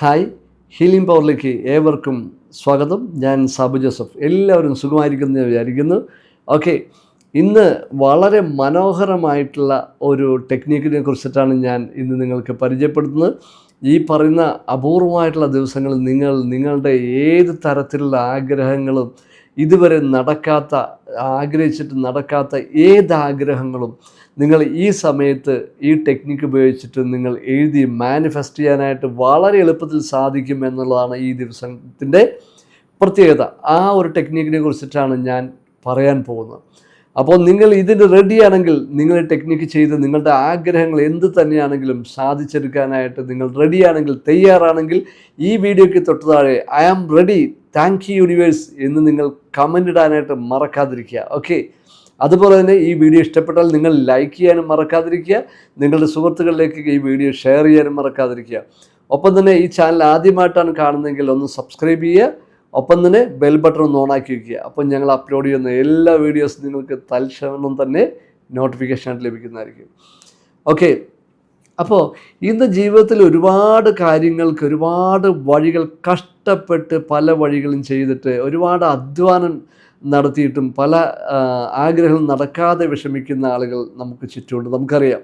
Hi healing പവറിലേക്ക് ഏവർക്കും സ്വാഗതം. ഞാൻ സാബു ജോസഫ്. എല്ലാവരും സുഖമായിരിക്കുന്നു വിചാരിക്കുന്നു. ഓക്കെ ഇന്ന് വളരെ മനോഹരമായിട്ടുള്ള ഒരു ടെക്നീക്കിനെ കുറിച്ചിട്ടാണ് ഞാൻ ഇന്ന് നിങ്ങൾക്ക് പരിചയപ്പെടുത്തുന്നത്. ഈ പറയുന്ന അപൂർവമായിട്ടുള്ള ദിവസങ്ങളിൽ നിങ്ങൾ നിങ്ങളുടെ ഏത് തരത്തിലുള്ള ആഗ്രഹങ്ങളും ഇതുവരെ നടക്കാത്ത ആഗ്രഹിച്ചിട്ട് നടക്കാത്ത ഏത് ആഗ്രഹങ്ങളും നിങ്ങൾ ഈ സമയത്ത് ഈ ടെക്നിക്ക് ഉപയോഗിച്ചിട്ട് നിങ്ങൾ എഴുതി മാനിഫെസ്റ്റ് ചെയ്യാനായിട്ട് വളരെ എളുപ്പത്തിൽ സാധിക്കും എന്നുള്ളതാണ് ഈ ദിവസത്തിന്റെ പ്രത്യേകത. ആ ഒരു ടെക്നിക്കിനെ കുറിച്ചിട്ടാണ് ഞാൻ പറയാൻ പോകുന്നത്. അപ്പോൾ നിങ്ങൾ ഇതിന് റെഡിയാണെങ്കിൽ നിങ്ങൾ ടെക്നിക്ക് ചെയ്ത് നിങ്ങളുടെ ആഗ്രഹങ്ങൾ എന്ത് തന്നെയാണെങ്കിലും സാധിച്ചെടുക്കാനായിട്ട് നിങ്ങൾ റെഡിയാണെങ്കിൽ തയ്യാറാണെങ്കിൽ ഈ വീഡിയോയ്ക്ക് തൊട്ട് താഴെ I am ready thank you universe എന്ന് നിങ്ങൾ കമന്റ് ഇടാനായിട്ട് മറക്കാതിരിക്കുക. ഓക്കെ അതുപോലെ തന്നെ ഈ വീഡിയോ ഇഷ്ടപ്പെട്ടാൽ നിങ്ങൾ ലൈക്ക് ചെയ്യാനും മറക്കാതിരിക്കുക. നിങ്ങളുടെ സുഹൃത്തുക്കളിലേക്ക് ഈ വീഡിയോ ഷെയർ ചെയ്യാനും മറക്കാതിരിക്കുക. ഒപ്പം തന്നെ ഈ ചാനൽ ആദ്യമായിട്ടാണ് കാണുന്നതെങ്കിൽ ഒന്ന് സബ്സ്ക്രൈബ് ചെയ്യുക. ഒപ്പം തന്നെ ബെൽ ബട്ടൺ ഒന്ന് ഓണാക്കി വയ്ക്കുക അപ്പം ഞങ്ങൾ അപ്ലോഡ് ചെയ്യുന്ന എല്ലാ വീഡിയോസും നിങ്ങൾക്ക് തൽക്ഷണം തന്നെ നോട്ടിഫിക്കേഷനായിട്ട് ലഭിക്കുന്നതായിരിക്കും. ഓക്കെ അപ്പോൾ ഇന്ന് ജീവിതത്തിൽ ഒരുപാട് കാര്യങ്ങൾക്ക് ഒരുപാട് വഴികൾ കഷ്ടപ്പെട്ട് പല വഴികളും ചെയ്തിട്ട് ഒരുപാട് അധ്വാനം നടത്തിയിട്ടും പല ആഗ്രഹം നടക്കാതെ വിഷമിക്കുന്ന ആളുകൾ നമുക്ക് ചുറ്റുമുണ്ട്. നമുക്കറിയാം.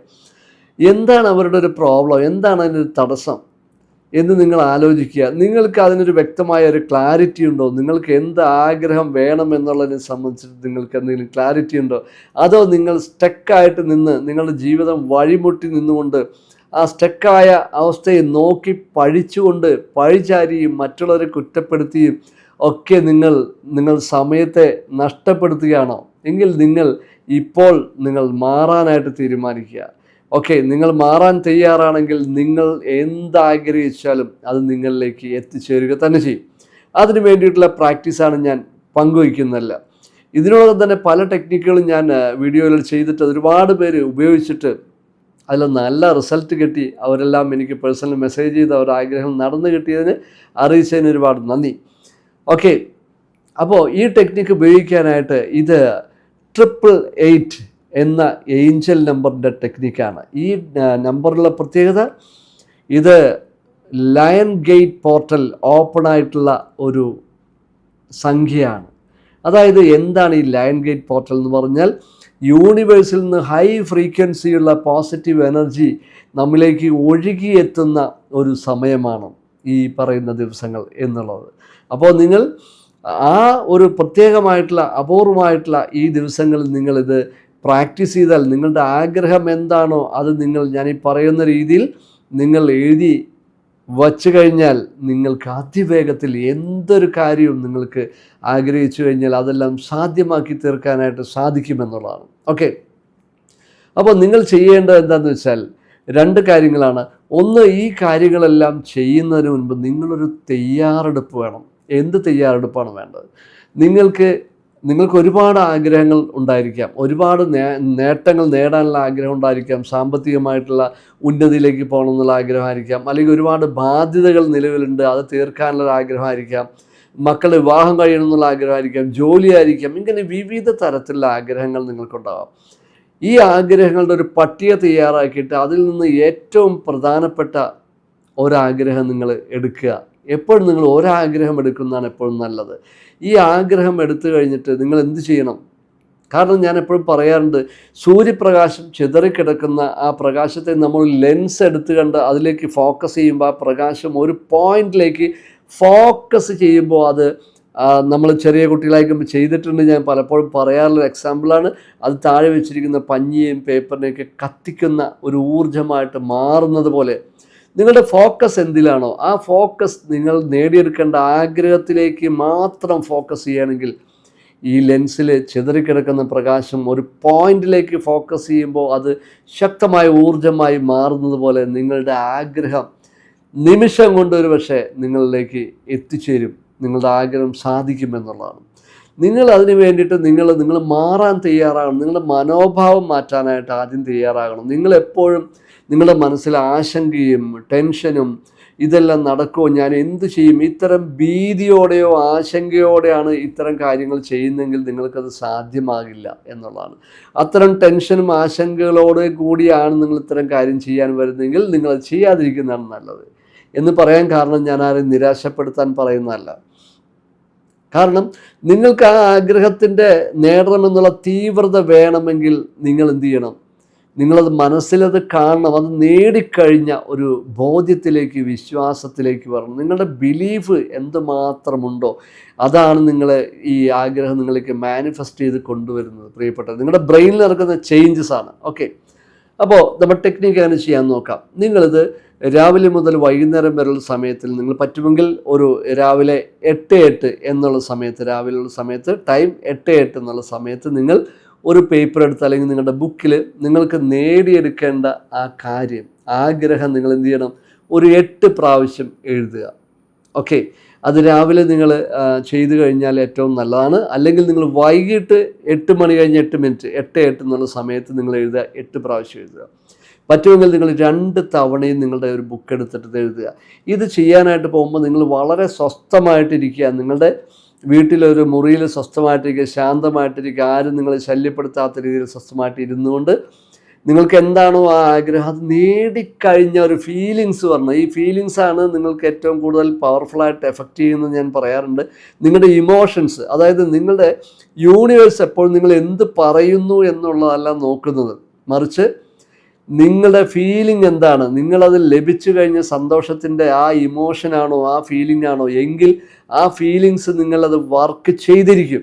എന്താണ് അവരുടെ ഒരു പ്രോബ്ലം എന്താണ് അതിനൊരു തടസ്സം? എന്ന് നിങ്ങൾ ആലോചിക്കുക. നിങ്ങൾക്ക് അതിനൊരു വ്യക്തമായ ഒരു ക്ലാരിറ്റി ഉണ്ടോ? നിങ്ങൾക്ക് എന്ത് ആഗ്രഹം വേണം എന്നുള്ളതിനെ സംബന്ധിച്ചിട്ട് നിങ്ങൾക്ക് എന്തെങ്കിലും ക്ലാരിറ്റി ഉണ്ടോ? അതോ നിങ്ങൾ സ്റ്റക്കായിട്ട് നിന്ന് നിങ്ങളുടെ ജീവിതം വഴിമുട്ടി നിന്നുകൊണ്ട് ആ സ്റ്റക്കായ അവസ്ഥയെ നോക്കി പഴിച്ചുകൊണ്ട് പഴിചാരിയും മറ്റുള്ളവരെ കുറ്റപ്പെടുത്തിയും ഒക്കെ നിങ്ങൾ നിങ്ങൾ സമയത്തെ നഷ്ടപ്പെടുത്തുകയാണോ? എങ്കിൽ നിങ്ങൾ ഇപ്പോൾ നിങ്ങൾ മാറാനായിട്ട് തീരുമാനിക്കുക. ഓക്കെ നിങ്ങൾ മാറാൻ തയ്യാറാണെങ്കിൽ നിങ്ങൾ എന്താഗ്രഹിച്ചാലും അത് നിങ്ങളിലേക്ക് എത്തിച്ചേരുക തന്നെ ചെയ്യും. അതിന് വേണ്ടിയിട്ടുള്ള പ്രാക്ടീസാണ് ഞാൻ പങ്കുവയ്ക്കുന്നതല്ല. ഇതിനോടൊപ്പം തന്നെ പല ടെക്നിക്കുകളും ഞാൻ വീഡിയോയിൽ ചെയ്തിട്ട് ഒരുപാട് പേര് ഉപയോഗിച്ചിട്ട് അതിൽ നല്ല റിസൾട്ട് കിട്ടി. അവരെല്ലാം എനിക്ക് പേഴ്സണൽ മെസ്സേജ് ചെയ്ത് അവരുടെ ആഗ്രഹം നടന്നു കിട്ടിയതിന് അറിയിച്ചതിന് ഒരുപാട് നന്ദി. ഓക്കെ അപ്പോൾ ഈ ടെക്നിക്ക് ഉപയോഗിക്കാനായിട്ട് ഇത് ട്രിപ്പിൾ എയ്റ്റ് എന്ന ഏഞ്ചൽ നമ്പറിന്റെ ടെക്നിക്കാണ് ഈ നമ്പറിലുള്ള പ്രത്യേകത ഇത് ലയൺ ഗേറ്റ് പോർട്ടൽ ഓപ്പൺ ആയിട്ടുള്ള ഒരു സംഖ്യയാണ്. അതായത് എന്താണ് ഈ ലയൺ ഗേറ്റ് പോർട്ടൽ എന്ന് പറഞ്ഞാൽ യൂണിവേഴ്സിൽ നിന്ന് ഹൈ ഫ്രീക്വൻസിയുള്ള പോസിറ്റീവ് എനർജി നമ്മിലേക്ക് ഒഴുകിയെത്തുന്ന ഒരു സമയമാണ് ഈ പറയുന്ന ദിവസങ്ങൾ എന്നുള്ളത്. അപ്പോൾ നിങ്ങൾ ആ ഒരു പ്രത്യേകമായിട്ടുള്ള അപൂർവമായിട്ടുള്ള ഈ ദിവസങ്ങളിൽ നിങ്ങളിത് പ്രാക്ടീസ് ചെയ്താൽ നിങ്ങളുടെ ആഗ്രഹം എന്താണോ അത് നിങ്ങൾ ഞാൻ ഈ പറയുന്ന രീതിയിൽ നിങ്ങൾ എഴുതി വച്ചു കഴിഞ്ഞാൽ നിങ്ങൾക്ക് അതിവേഗത്തിൽ എന്തൊരു കാര്യവും നിങ്ങൾക്ക് ആഗ്രഹിച്ചു കഴിഞ്ഞാൽ അതെല്ലാം സാധ്യമാക്കി തീർക്കാനായിട്ട് സാധിക്കുമെന്നുള്ളതാണ്. ഓക്കെ. അപ്പോൾ നിങ്ങൾ ചെയ്യേണ്ടത് എന്താണെന്ന് വെച്ചാൽ രണ്ട് കാര്യങ്ങളാണ്. ഒന്ന് ഈ കാര്യങ്ങളെല്ലാം ചെയ്യുന്നതിന് മുൻപ് നിങ്ങളൊരു തയ്യാറെടുപ്പ് വേണം. എന്ത് തയ്യാറെടുപ്പാണ് വേണ്ടത്? നിങ്ങൾക്ക് നിങ്ങൾക്ക് ഒരുപാട് ആഗ്രഹങ്ങൾ ഉണ്ടായിരിക്കാം. ഒരുപാട് നേട്ടങ്ങൾ നേടാനുള്ള ആഗ്രഹം ഉണ്ടായിരിക്കാം. സാമ്പത്തികമായിട്ടുള്ള ഉന്നതിയിലേക്ക് പോകണമെന്നുള്ള ആഗ്രഹമായിരിക്കാം. അല്ലെങ്കിൽ ഒരുപാട് ബാധ്യതകൾ നിലവിലുണ്ട്. അത് തീർക്കാനുള്ള ആഗ്രഹമായിരിക്കാം. മക്കളുടെ വിവാഹം കഴിയണമെന്നുള്ള ആഗ്രഹമായിരിക്കാം. ജോലിയായിരിക്കാം. ഇങ്ങനെ വിവിധ തരത്തിലുള്ള ആഗ്രഹങ്ങൾ നിങ്ങൾക്കുണ്ടാവാം. ഈ ആഗ്രഹങ്ങളുടെ ഒരു പട്ടിക തയ്യാറാക്കിയിട്ട് അതിൽ നിന്ന് ഏറ്റവും പ്രധാനപ്പെട്ട ഒരാഗ്രഹം നിങ്ങൾ എടുക്കുക. എപ്പോഴും നിങ്ങൾ ഒരാഗ്രഹം എടുക്കുന്നതാണ് എപ്പോഴും നല്ലത്. ഈ ആഗ്രഹം എടുത്തു കഴിഞ്ഞിട്ട് നിങ്ങൾ എന്ത് ചെയ്യണം? കാരണം ഞാൻ എപ്പോഴും പറയാറുണ്ട് സൂര്യപ്രകാശം ചിതറിക്കിടക്കുന്ന ആ പ്രകാശത്തെ നമ്മൾ ലെൻസ് എടുത്തു കണ്ട് അതിലേക്ക് ഫോക്കസ് ചെയ്യുമ്പോൾ ആ പ്രകാശം ഒരു പോയിന്റിലേക്ക് ഫോക്കസ് ചെയ്യുമ്പോൾ അത് നമ്മൾ ചെറിയ കുട്ടികളായിരിക്കുമ്പോൾ ചെയ്തിട്ടുണ്ട് ഞാൻ പലപ്പോഴും പറയാറുള്ള എക്സാമ്പിളാണ് അത് താഴെ വെച്ചിരിക്കുന്ന പഞ്ഞിയെയും പേപ്പറിനെയൊക്കെ കത്തിക്കുന്ന ഒരു ഊർജമായിട്ട് മാറുന്നത് പോലെ നിങ്ങളുടെ ഫോക്കസ് എന്തിലാണോ ആ ഫോക്കസ് നിങ്ങൾ നേടിയെടുക്കേണ്ട ആഗ്രഹത്തിലേക്ക് മാത്രം ഫോക്കസ് ചെയ്യുകയാണെങ്കിൽ ഈ ലെൻസിൽ ചിതറിക്കിടക്കുന്ന പ്രകാശം ഒരു പോയിന്റിലേക്ക് ഫോക്കസ് ചെയ്യുമ്പോൾ അത് ശക്തമായ ഊർജമായി മാറുന്നത് പോലെ നിങ്ങളുടെ ആഗ്രഹം നിമിഷം കൊണ്ട് ഒരു പക്ഷേ നിങ്ങളിലേക്ക് എത്തിച്ചേരും. നിങ്ങളുടെ ആഗ്രഹം സാധിക്കുമെന്നുള്ളതാണ് നിങ്ങൾ അതിന് വേണ്ടിയിട്ട് നിങ്ങൾ നിങ്ങൾ മാറാൻ തയ്യാറാകണം. നിങ്ങളുടെ മനോഭാവം മാറ്റാനായിട്ട് ആദ്യം തയ്യാറാകണം. നിങ്ങൾ എപ്പോഴും നിങ്ങളുടെ മനസ്സിൽ ആശങ്കയും ടെൻഷനും ഇതെല്ലാം നടക്കുമോ ഞാൻ എന്ത് ചെയ്യും? ഇത്തരം ഭീതിയോടെയോ ആശങ്കയോടെയാണ് ഇത്തരം കാര്യങ്ങൾ ചെയ്യുന്നതെങ്കിൽ നിങ്ങൾക്കത് സാധ്യമാകില്ല എന്നുള്ളതാണ്. അത്തരം ടെൻഷനും ആശങ്കകളോട് കൂടിയാണ് നിങ്ങൾ ഇത്തരം കാര്യം ചെയ്യാൻ വരുന്നതെങ്കിൽ നിങ്ങൾ ചെയ്യാതിരിക്കുന്നതാണ് നല്ലത്. എന്ന് പറയാൻ കാരണം ഞാൻ ആരെയും നിരാശപ്പെടുത്താൻ പറയുന്നതല്ല. കാരണം നിങ്ങൾക്ക് ആ ആഗ്രഹത്തിന്റെ നേടണമെന്നുള്ള തീവ്രത വേണമെങ്കിൽ നിങ്ങൾ എന്ത് ചെയ്യണം? നിങ്ങളത് മനസ്സിലത് കാണണം. അത് നേടിക്കഴിഞ്ഞ ഒരു ബോധ്യത്തിലേക്ക് വിശ്വാസത്തിലേക്ക് വരണം. നിങ്ങളുടെ ബിലീഫ് എന്തുമാത്രമുണ്ടോ അതാണ് നിങ്ങൾ ഈ ആഗ്രഹം നിങ്ങളിലേക്ക് മാനിഫെസ്റ്റ് ചെയ്ത് കൊണ്ടുവരുന്നത് പ്രിയപ്പെട്ടത് നിങ്ങളുടെ ബ്രെയിനിൽ നടക്കുന്ന ചേഞ്ചസ് ആണ്. ഓക്കെ അപ്പോൾ നമ്മൾ ടെക്നിക്ക് അങ്ങനെ ചെയ്യാൻ നോക്കാം. നിങ്ങളിത് രാവിലെ മുതൽ വൈകുന്നേരം വരെയുള്ള സമയത്തിൽ നിങ്ങൾ പറ്റുമെങ്കിൽ ഒരു രാവിലെ എട്ട് എട്ട് എന്നുള്ള സമയത്ത് രാവിലെയുള്ള സമയത്ത് ടൈം എട്ട് എട്ട് എന്നുള്ള സമയത്ത് നിങ്ങൾ ഒരു പേപ്പർ എടുത്ത് അല്ലെങ്കിൽ നിങ്ങളുടെ ബുക്കിൽ നിങ്ങൾക്ക് നേടിയെടുക്കേണ്ട ആ കാര്യം ആഗ്രഹം നിങ്ങൾ എന്ത് ചെയ്യണം? ഒരു എട്ട് പ്രാവശ്യം എഴുതുക. ഓക്കെ അത് രാവിലെ നിങ്ങൾ ചെയ്തു കഴിഞ്ഞാൽ ഏറ്റവും നല്ലതാണ്. അല്ലെങ്കിൽ നിങ്ങൾ വൈകിട്ട് എട്ട് മണി കഴിഞ്ഞ് എട്ട് മിനിറ്റ് എട്ട് എട്ട് എന്നുള്ള സമയത്ത് നിങ്ങൾ എഴുതുക എട്ട് പ്രാവശ്യം എഴുതുക. പറ്റുമെങ്കിൽ നിങ്ങൾ രണ്ട് തവണയും നിങ്ങളുടെ ഒരു ബുക്ക് എടുത്തിട്ട് എഴുതുക. ഇത് ചെയ്യാനായിട്ട് പോകുമ്പോൾ നിങ്ങൾ വളരെ സ്വസ്ഥമായിട്ടിരിക്കുക. നിങ്ങളുടെ വീട്ടിലൊരു മുറിയിൽ സ്വസ്ഥമായിട്ടിരിക്കുക ശാന്തമായിട്ടിരിക്കുക ആരും നിങ്ങളെ ശല്യപ്പെടുത്താത്ത രീതിയിൽ സ്വസ്ഥമായിട്ട് ഇരുന്നുകൊണ്ട് നിങ്ങൾക്ക് എന്താണോ ആ ആഗ്രഹം? അത് നേടിക്കഴിഞ്ഞ ഒരു ഫീലിങ്സ് പറഞ്ഞത് ഈ ഫീലിങ്സ് ആണ് നിങ്ങൾക്ക് ഏറ്റവും കൂടുതൽ പവർഫുള്ളായിട്ട് എഫക്റ്റ് ചെയ്യുന്നത് ഞാൻ പറയാറുണ്ട്. നിങ്ങളുടെ ഇമോഷൻസ് അതായത് നിങ്ങളുടെ യൂണിവേഴ്സ് എപ്പോൾ നിങ്ങൾ എന്ത് പറയുന്നു എന്നുള്ളതല്ല നോക്കുന്നത്. മറിച്ച് നിങ്ങളുടെ ഫീലിംഗ് എന്താണ്? നിങ്ങളത് ലഭിച്ചു കഴിഞ്ഞ സന്തോഷത്തിന്റെ ആ ഇമോഷനാണോ ആ ഫീലിംഗ് ആണോ? എങ്കിൽ ആ ഫീലിങ്സ് നിങ്ങളത് വർക്ക് ചെയ്തിരിക്കും.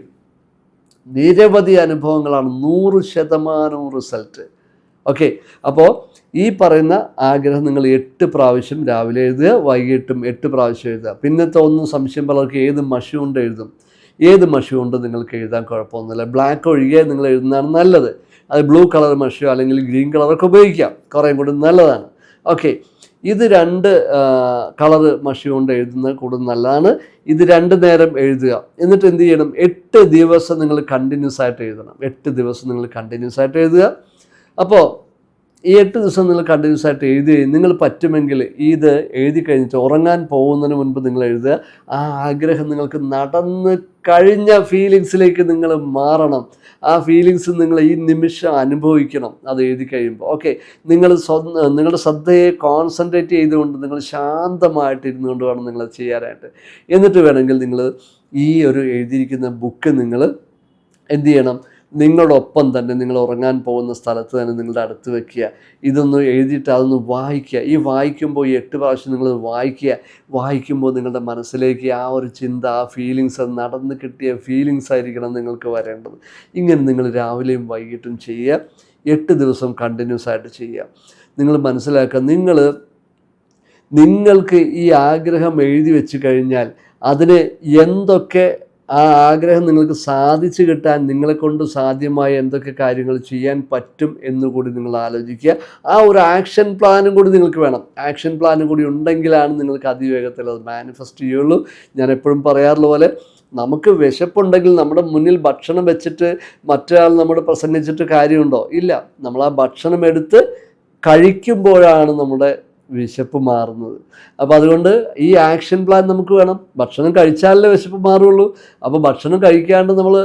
നിരവധി അനുഭവങ്ങളാണ്. നൂറ് ശതമാനവും റിസൾട്ട് ഓക്കെ അപ്പോൾ ഈ പറയുന്ന ആഗ്രഹം നിങ്ങൾ എട്ട് പ്രാവശ്യം രാവിലെ എഴുതുക വൈകിട്ടും എട്ട് പ്രാവശ്യം എഴുതുക. പിന്നത്തെ ഒന്നും സംശയം പലർക്ക് ഏത് മഷി കൊണ്ട് എഴുതും? ഏത് മഷി കൊണ്ട് നിങ്ങൾക്ക് എഴുതാൻ കുഴപ്പമൊന്നുമില്ല. ബ്ലാക്ക് ഒഴികെ നിങ്ങൾ എഴുതുന്നതാണ് നല്ലത്. അത് ബ്ലൂ കളർ മഷിയോ അല്ലെങ്കിൽ ഗ്രീൻ കളറൊക്കെ ഉപയോഗിക്കാം. കുറേ കൂടി നല്ലതാണ്. ഓക്കെ ഇത് രണ്ട് കളർ മഷി കൊണ്ട് എഴുതുന്നത് കൂടുതൽ നല്ലതാണ്. ഇത് രണ്ട് നേരം എഴുതുക. എന്നിട്ട് എന്ത് ചെയ്യണം? എട്ട് ദിവസം നിങ്ങൾ കണ്ടിന്യൂസ് ആയിട്ട് എഴുതണം. എട്ട് ദിവസം നിങ്ങൾ കണ്ടിന്യൂസ് ആയിട്ട് എഴുതുക. അപ്പോൾ ഈ എട്ട് ദിവസം നിങ്ങൾ കണ്ടിന്യൂസ് ആയിട്ട് എഴുതി നിങ്ങൾ പറ്റുമെങ്കിൽ ഇത് എഴുതി കഴിഞ്ഞിട്ട് ഉറങ്ങാൻ പോകുന്നതിന് മുൻപ് നിങ്ങൾ എഴുതുക. ആ ആഗ്രഹം നിങ്ങൾക്ക് നടന്ന് കഴിഞ്ഞ ഫീലിങ്സിലേക്ക് നിങ്ങൾ മാറണം. ആ ഫീലിങ്സ് നിങ്ങൾ ഈ നിമിഷം അനുഭവിക്കണം. അത് എഴുതി കഴിയുമ്പോൾ. ഓക്കെ നിങ്ങൾ നിങ്ങളുടെ ശ്രദ്ധയെ കോൺസെൻട്രേറ്റ് ചെയ്തുകൊണ്ട് നിങ്ങൾ ശാന്തമായിട്ട് ഇരുന്നുകൊണ്ട് വേണം നിങ്ങൾ ചെയ്യാനായിട്ട്. എന്നിട്ട് വേണമെങ്കിൽ നിങ്ങൾ ഈ ഒരു എഴുതിയിരിക്കുന്ന ബുക്ക് നിങ്ങൾ എന്ത് ചെയ്യണം? നിങ്ങളോടൊപ്പം തന്നെ നിങ്ങൾ ഉറങ്ങാൻ പോകുന്ന സ്ഥലത്ത് തന്നെ നിങ്ങളുടെ അടുത്ത് വെക്കുക. ഇതൊന്ന് എഴുതിയിട്ട് അതൊന്ന് വായിക്കുക. ഈ വായിക്കുമ്പോൾ ഈ എട്ട് പ്രാവശ്യം നിങ്ങൾ വായിക്കുക. വായിക്കുമ്പോൾ നിങ്ങളുടെ മനസ്സിലേക്ക് ആ ഒരു ചിന്ത ആ ഫീലിങ്സ് നടന്ന് കിട്ടിയ ഫീലിങ്സ് ആയിരിക്കണം നിങ്ങൾക്ക് വരേണ്ടത്. ഇങ്ങനെ നിങ്ങൾ രാവിലെയും വൈകിട്ടും ചെയ്യുക. എട്ട് ദിവസം കണ്ടിന്യൂസ് ആയിട്ട് ചെയ്യുക. നിങ്ങൾ മനസ്സിലാക്കുക നിങ്ങൾ നിങ്ങൾക്ക് ഈ ആഗ്രഹം എഴുതി വെച്ച് കഴിഞ്ഞാൽ അതിനെ എന്തൊക്കെ ആ ആഗ്രഹം നിങ്ങൾക്ക് സാധിച്ചു കിട്ടാൻ നിങ്ങളെ കൊണ്ട് സാധ്യമായ എന്തൊക്കെ കാര്യങ്ങൾ ചെയ്യാൻ പറ്റും എന്ന് കൂടി നിങ്ങൾ ആലോചിക്കുക. ആ ഒരു ആക്ഷൻ പ്ലാനും കൂടി നിങ്ങൾക്ക് വേണം. ആക്ഷൻ പ്ലാനും കൂടി ഉണ്ടെങ്കിലാണ് നിങ്ങൾക്ക് അതിവേഗത്തിൽ അത് മാനിഫെസ്റ്റ് ചെയ്യുള്ളൂ. ഞാൻ എപ്പോഴും പറയാറുള്ള പോലെ നമുക്ക് വിശപ്പുണ്ടെങ്കിൽ നമ്മുടെ മുന്നിൽ ഭക്ഷണം വെച്ചിട്ട് മറ്റൊരാൾ നമ്മുടെ പ്രസംഗിച്ചിട്ട് കാര്യമുണ്ടോ? ഇല്ല. നമ്മൾ ആ ഭക്ഷണം എടുത്ത് കഴിക്കുമ്പോഴാണ് നമ്മുടെ വിശപ്പ് മാറുന്നത്. അപ്പോൾ അതുകൊണ്ട് ഈ ആക്ഷൻ പ്ലാൻ നമുക്ക് വേണം. ഭക്ഷണം കഴിച്ചാലേ വിശപ്പ് മാറുള്ളൂ. അപ്പോൾ ഭക്ഷണം കഴിക്കാണ്ട് നമ്മൾ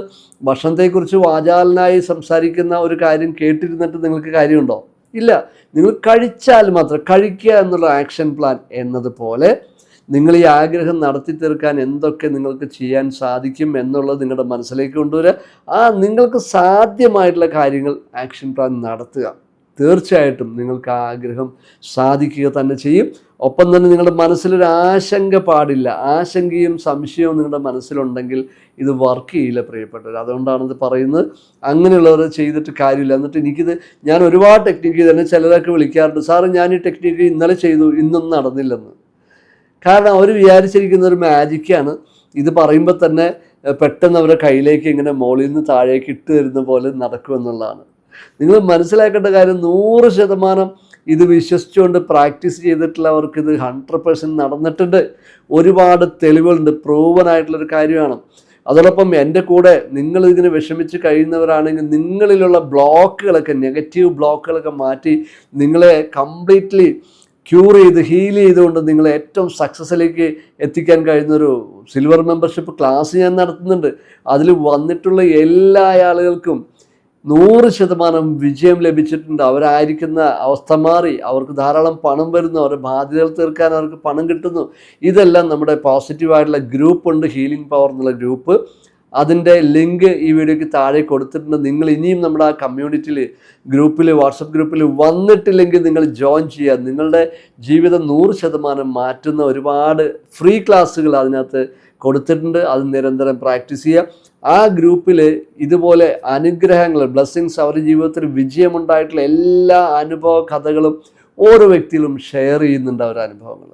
ഭക്ഷണത്തെക്കുറിച്ച് വാചാലനായി സംസാരിക്കുന്ന ഒരു കാര്യം കേട്ടിരുന്നിട്ട് നിങ്ങൾക്ക് കാര്യമുണ്ടോ? ഇല്ല. നിങ്ങൾ കഴിച്ചാൽ മാത്രം കഴിക്കുക എന്നുള്ള ആക്ഷൻ പ്ലാൻ എന്നതുപോലെ നിങ്ങൾ ഈ ആഗ്രഹം നടത്തി തീർക്കാൻ എന്തൊക്കെ നിങ്ങൾക്ക് ചെയ്യാൻ സാധിക്കും എന്നുള്ളത് നിങ്ങളുടെ മനസ്സിലേക്ക് കൊണ്ടുവരിക. ആ നിങ്ങൾക്ക് സാധ്യമായിട്ടുള്ള കാര്യങ്ങൾ ആക്ഷൻ പ്ലാൻ നടത്തുക. തീർച്ചയായിട്ടും നിങ്ങൾക്ക് ആഗ്രഹം സാധിക്കുക തന്നെ ചെയ്യും. ഒപ്പം തന്നെ നിങ്ങളുടെ മനസ്സിലൊരു ആശങ്ക പാടില്ല. ആശങ്കയും സംശയവും നിങ്ങളുടെ മനസ്സിലുണ്ടെങ്കിൽ ഇത് വർക്ക് ചെയ്യില്ല പ്രിയപ്പെട്ടവർ അതുകൊണ്ടാണ് ഇത് പറയുന്നത്. അങ്ങനെയുള്ളവർ ചെയ്തിട്ട് കാര്യമില്ല. എന്നിട്ട് എനിക്കിത് ഞാൻ ഒരുപാട് ടെക്നിക്ക് തന്നെ ചിലരൊക്കെ വിളിക്കാറുണ്ട് സാറ് ഞാൻ ഈ ടെക്നിക്ക് ഇന്നലെ ചെയ്തു ഇന്നൊന്നും നടന്നില്ലെന്ന്. കാരണം അവർ വിചാരിച്ചിരിക്കുന്ന ഒരു മാജിക്കാണ് ഇത് പറയുമ്പോൾ തന്നെ പെട്ടെന്ന് അവരുടെ കയ്യിലേക്ക് ഇങ്ങനെ മോളിൽ നിന്ന് താഴേക്ക് ഇട്ട് തരുന്ന പോലെ നടക്കുമെന്നുള്ളതാണ്. നിങ്ങൾ മനസ്സിലാക്കേണ്ട കാര്യം നൂറ് ശതമാനം ഇത് വിശ്വസിച്ചുകൊണ്ട് പ്രാക്ടീസ് ചെയ്തിട്ടുള്ളവർക്ക് ഇത് ഹൺഡ്രഡ് പെർസെന്റ് നടന്നിട്ടുണ്ട്. ഒരുപാട് തെളിവുകളുണ്ട് പ്രൂവൻ ആയിട്ടുള്ളൊരു കാര്യമാണ്. അതോടൊപ്പം എന്റെ കൂടെ നിങ്ങൾ ഇതിന് വിഷമിച്ച് കഴിയുന്നവരാണെങ്കിൽ നിങ്ങളിലുള്ള ബ്ലോക്കുകളൊക്കെ നെഗറ്റീവ് ബ്ലോക്കുകളൊക്കെ മാറ്റി നിങ്ങളെ കംപ്ലീറ്റ്ലി ക്യൂർ ചെയ്ത് ഹീൽ ചെയ്തുകൊണ്ട് നിങ്ങളെ ഏറ്റവും സക്സസ്സിലേക്ക് എത്തിക്കാൻ കഴിയുന്നൊരു സിൽവർ മെമ്പർഷിപ്പ് ക്ലാസ് ഞാൻ നടത്തുന്നുണ്ട്. അതിൽ വന്നിട്ടുള്ള എല്ലാ ആളുകൾക്കും നൂറ് ശതമാനം വിജയം ലഭിച്ചിട്ടുണ്ട്. അവരായിരിക്കുന്ന അവസ്ഥ മാറി. അവർക്ക് ധാരാളം പണം വരുന്നു. അവരുടെ ബാധ്യതകൾ തീർക്കാൻ അവർക്ക് പണം കിട്ടുന്നു. ഇതെല്ലാം നമ്മുടെ പോസിറ്റീവായിട്ടുള്ള ഗ്രൂപ്പ് ഉണ്ട്. ഹീലിംഗ് പവർ എന്നുള്ള ഗ്രൂപ്പ് അതിന്റെ ലിങ്ക് ഈ വീഡിയോയ്ക്ക് താഴെ കൊടുത്തിട്ടുണ്ട്. നിങ്ങൾ ഇനിയും നമ്മുടെ ആ കമ്മ്യൂണിറ്റിയിൽ ഗ്രൂപ്പിൽ വാട്സപ്പ് ഗ്രൂപ്പിൽ വന്നിട്ടില്ലെങ്കിൽ നിങ്ങൾ ജോയിൻ ചെയ്യുക. നിങ്ങളുടെ ജീവിതം നൂറ് ശതമാനം മാറ്റുന്ന ഒരുപാട് ഫ്രീ ക്ലാസ്സുകൾ അതിനകത്ത് കൊടുത്തിട്ടുണ്ട്. അത് നിരന്തരം പ്രാക്ടീസ് ചെയ്യുക. ആ ഗ്രൂപ്പിൽ ഇതുപോലെ അനുഗ്രഹങ്ങൾ ബ്ലെസ്സിങ്സ് അവരുടെ ജീവിതത്തിൽ വിജയമുണ്ടായിട്ടുള്ള എല്ലാ അനുഭവ കഥകളും ഓരോ വ്യക്തികളും ഷെയർ ചെയ്യുന്നുണ്ട് അവരുടെ അനുഭവങ്ങൾ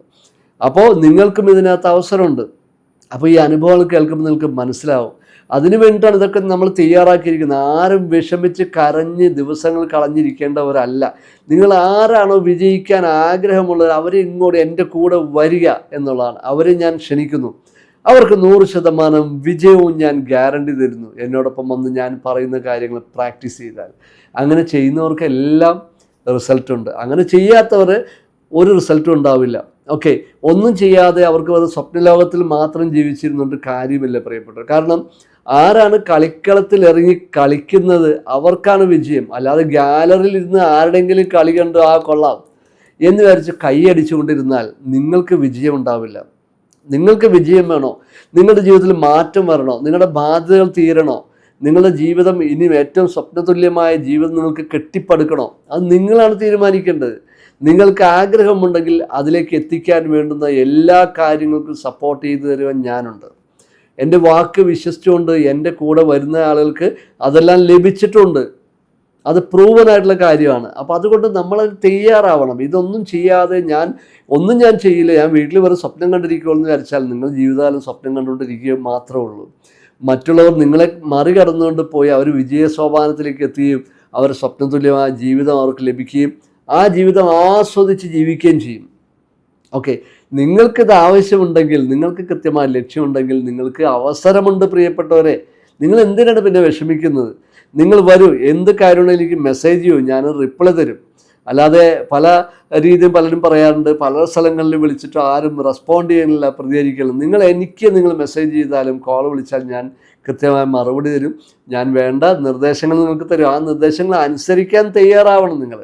അപ്പോൾ നിങ്ങൾക്കും ഇതിനകത്ത് അവസരമുണ്ട്. അപ്പോൾ ഈ അനുഭവങ്ങൾ കേൾക്കുമ്പോൾ നിങ്ങൾക്ക് മനസ്സിലാവും. അതിനു വേണ്ടിയിട്ടാണ് ഇതൊക്കെ നമ്മൾ തയ്യാറാക്കിയിരിക്കുന്നത്. ആരും വിഷമിച്ച് കരഞ്ഞ് ദിവസങ്ങൾ കളഞ്ഞിരിക്കേണ്ടവരല്ല. നിങ്ങൾ ആരാണോ വിജയിക്കാൻ ആഗ്രഹമുള്ളത് അവരെ ഇങ്ങോട്ട് എന്റെ കൂടെ വരിക എന്നുള്ളതാണ്. അവരെ ഞാൻ ക്ഷണിക്കുന്നു. അവർക്ക് നൂറ് ശതമാനം വിജയവും ഞാൻ ഗ്യാരണ്ടി തരുന്നു. എന്നോടൊപ്പം വന്ന് ഞാൻ പറയുന്ന കാര്യങ്ങൾ പ്രാക്ടീസ് ചെയ്താൽ. അങ്ങനെ ചെയ്യുന്നവർക്കെല്ലാം റിസൾട്ട് ഉണ്ട്. അങ്ങനെ ചെയ്യാത്തവർ ഒരു റിസൾട്ടും ഉണ്ടാവില്ല. ഓക്കെ ഒന്നും ചെയ്യാതെ അവർക്ക് അത് സ്വപ്നലോകത്തിൽ മാത്രം ജീവിച്ചിരുന്നുകൊണ്ട് കാര്യമില്ല പ്രിയപ്പെട്ടവർ. കാരണം ആരാണ് കളിക്കളത്തിൽ ഇറങ്ങി കളിക്കുന്നത് അവർക്കാണ് വിജയം. അല്ലാതെ ഗാലറിയിൽ ഇരുന്ന് ആരുടെങ്കിലും കളി കണ്ടു ആ കൊള്ളാം. എന്ന് വിചാരിച്ച് കൈയടിച്ചുകൊണ്ടിരുന്നാൽ നിങ്ങൾക്ക് വിജയം ഉണ്ടാവില്ല. നിങ്ങൾക്ക് വിജയം വേണോ? നിങ്ങളുടെ ജീവിതത്തിൽ മാറ്റം വരണോ? നിങ്ങളുടെ ബാധ്യതകൾ തീരണോ? നിങ്ങളുടെ ജീവിതം ഇനി ഏറ്റവും സ്വപ്നതുല്യമായ ജീവിതം നിങ്ങൾക്ക് കെട്ടിപ്പടുക്കണോ? അത് നിങ്ങളാണ് തീരുമാനിക്കേണ്ടത്. നിങ്ങൾക്ക് ആഗ്രഹമുണ്ടെങ്കിൽ അതിലേക്ക് എത്തിക്കാൻ വേണ്ടുന്ന എല്ലാ കാര്യങ്ങൾക്കും സപ്പോർട്ട് ചെയ്തു തരുവാൻ ഞാനുണ്ട്. എന്റെ വാക്ക് വിശ്വസിച്ചുകൊണ്ട് എന്റെ കൂടെ വരുന്ന ആളുകൾക്ക് അതെല്ലാം ലഭിച്ചിട്ടുണ്ട്. അത് പ്രൂവൻ ആയിട്ടുള്ള കാര്യമാണ്. അപ്പോൾ അതുകൊണ്ട് നമ്മൾ തയ്യാറാവണം. ഇതൊന്നും ചെയ്യാതെ ഞാൻ ഒന്നും ഞാൻ ചെയ്യില്ല. ഞാൻ വീട്ടിൽ വെറും സ്വപ്നം കണ്ടിരിക്കുകയുള്ളൂ എന്ന് വിചാരിച്ചാൽ നിങ്ങൾ ജീവിതകാലം സ്വപ്നം കണ്ടുകൊണ്ടിരിക്കുക മാത്രമേ ഉള്ളൂ. മറ്റുള്ളവർ നിങ്ങളെ മറികടന്നുകൊണ്ട് പോയി അവർ വിജയ സോപാനത്തിലേക്ക് എത്തുകയും സ്വപ്ന സ്വപ്നതുല്യമായ ജീവിതം അവർക്ക് ലഭിക്കുകയും ആ ജീവിതം ആസ്വദിച്ച് ജീവിക്കുകയും ചെയ്യും. ഓക്കെ. നിങ്ങൾക്കിത് ആവശ്യമുണ്ടെങ്കിൽ നിങ്ങൾക്ക് കൃത്യമായ ലക്ഷ്യമുണ്ടെങ്കിൽ നിങ്ങൾക്ക് അവസരമുണ്ട് പ്രിയപ്പെട്ടവരെ. നിങ്ങൾ എന്തിനാണ് പിന്നെ വിഷമിക്കുന്നത്? നിങ്ങൾ വരൂ എന്ത് കാര്യമാണെങ്കിലും എനിക്ക് മെസ്സേജ് ചെയ്യൂ ഞാൻ റിപ്ലൈ തരും. അല്ലാതെ പല രീതിയും പലരും പറയാറുണ്ട് പല സ്ഥലങ്ങളിൽ വിളിച്ചിട്ട് ആരും റെസ്പോണ്ട് ചെയ്യുന്നില്ല പ്രതികരിക്കണം നിങ്ങൾ എനിക്ക് നിങ്ങൾ മെസ്സേജ് ചെയ്താലും കോൾ വിളിച്ചാൽ ഞാൻ കൃത്യമായ മറുപടി തരും. ഞാൻ വേണ്ട നിർദ്ദേശങ്ങൾ നിങ്ങൾക്ക് തരും. ആ നിർദ്ദേശങ്ങൾ അനുസരിക്കാൻ തയ്യാറാവണം നിങ്ങൾ.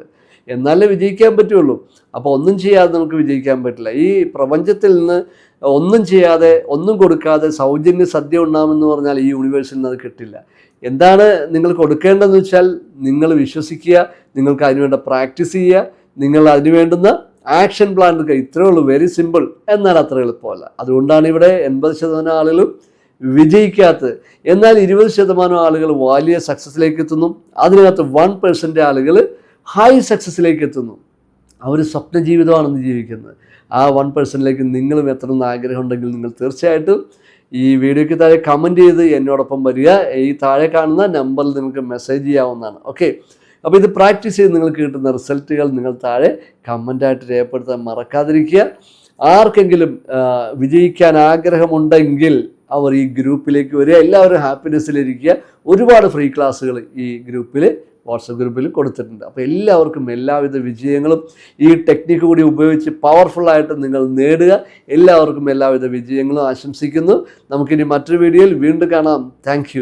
എന്നാലേ വിജയിക്കാൻ പറ്റുള്ളൂ. അപ്പോൾ ഒന്നും ചെയ്യാതെ നമുക്ക് വിജയിക്കാൻ പറ്റില്ല. ഈ പ്രപഞ്ചത്തിൽ നിന്ന് ഒന്നും ചെയ്യാതെ ഒന്നും കൊടുക്കാതെ സൗജന്യ സദ്യ ഉണ്ടാവുമെന്ന് പറഞ്ഞാൽ ഈ യൂണിവേഴ്സിൽ നിന്ന് അത് കിട്ടില്ല. എന്താണ് നിങ്ങൾ കൊടുക്കേണ്ടതെന്ന് വെച്ചാൽ നിങ്ങൾ വിശ്വസിക്കുക നിങ്ങൾക്ക് അതിനുവേണ്ട പ്രാക്ടീസ് ചെയ്യുക നിങ്ങൾ അതിന് വേണ്ടുന്ന ആക്ഷൻ പ്ലാൻ എടുക്കുക. ഇത്രയേ ഉള്ളൂ. വെരി സിമ്പിൾ എന്നാൽ അത്ര എളുപ്പമല്ല. അതുകൊണ്ടാണ് ഇവിടെ എൺപത് ശതമാനം ആളുകളും വിജയിക്കാത്തത്. എന്നാൽ ഇരുപത് ശതമാനം ആളുകൾ വലിയ സക്സസ്സിലേക്ക് എത്തുന്നു. അതിനകത്ത് വൺ പെർസെന്റ് ആളുകൾ ഹൈ സക്സസ്സിലേക്ക് എത്തുന്നു. അവർ സ്വപ്ന ജീവിതമാണെന്ന് ജീവിക്കുന്നത്. ആ വൺ പേഴ്സണിലേക്ക് നിങ്ങളും എത്തണമെന്ന് ആഗ്രഹമുണ്ടെങ്കിൽ നിങ്ങൾ തീർച്ചയായിട്ടും ഈ വീഡിയോയ്ക്ക് താഴെ കമന്റ് ചെയ്ത് എന്നോടൊപ്പം വരിക. ഈ താഴെ കാണുന്ന നമ്പറിൽ നിങ്ങൾക്ക് മെസ്സേജ് ചെയ്യാവുന്നതാണ്. ഓക്കെ അപ്പോൾ ഇത് പ്രാക്ടീസ് ചെയ്ത് നിങ്ങൾക്ക് കിട്ടുന്ന റിസൾട്ടുകൾ നിങ്ങൾ താഴെ കമന്റായിട്ട് രേഖപ്പെടുത്താൻ മറക്കാതിരിക്കുക. ആർക്കെങ്കിലും വിജയിക്കാൻ ആഗ്രഹമുണ്ടെങ്കിൽ അവർ ഈ ഗ്രൂപ്പിലേക്ക് വരിക. എല്ലാവരും ഹാപ്പിനെസ്സിലിരിക്കുക ഒരുപാട് ഫ്രീ ക്ലാസ്സുകൾ ഈ ഗ്രൂപ്പിൽ വാട്സപ്പ് ഗ്രൂപ്പിൽ കൊടുത്തിട്ടുണ്ട്. അപ്പോൾ എല്ലാവർക്കും എല്ലാവിധ വിജയങ്ങളും ഈ ടെക്നിക്ക് കൂടി ഉപയോഗിച്ച് പവർഫുള്ളായിട്ട് നിങ്ങൾ നേടുക. എല്ലാവർക്കും എല്ലാവിധ വിജയങ്ങളും ആശംസിക്കുന്നു. നമുക്കിനി മറ്റൊരു വീഡിയോയിൽ വീണ്ടും കാണാം. താങ്ക്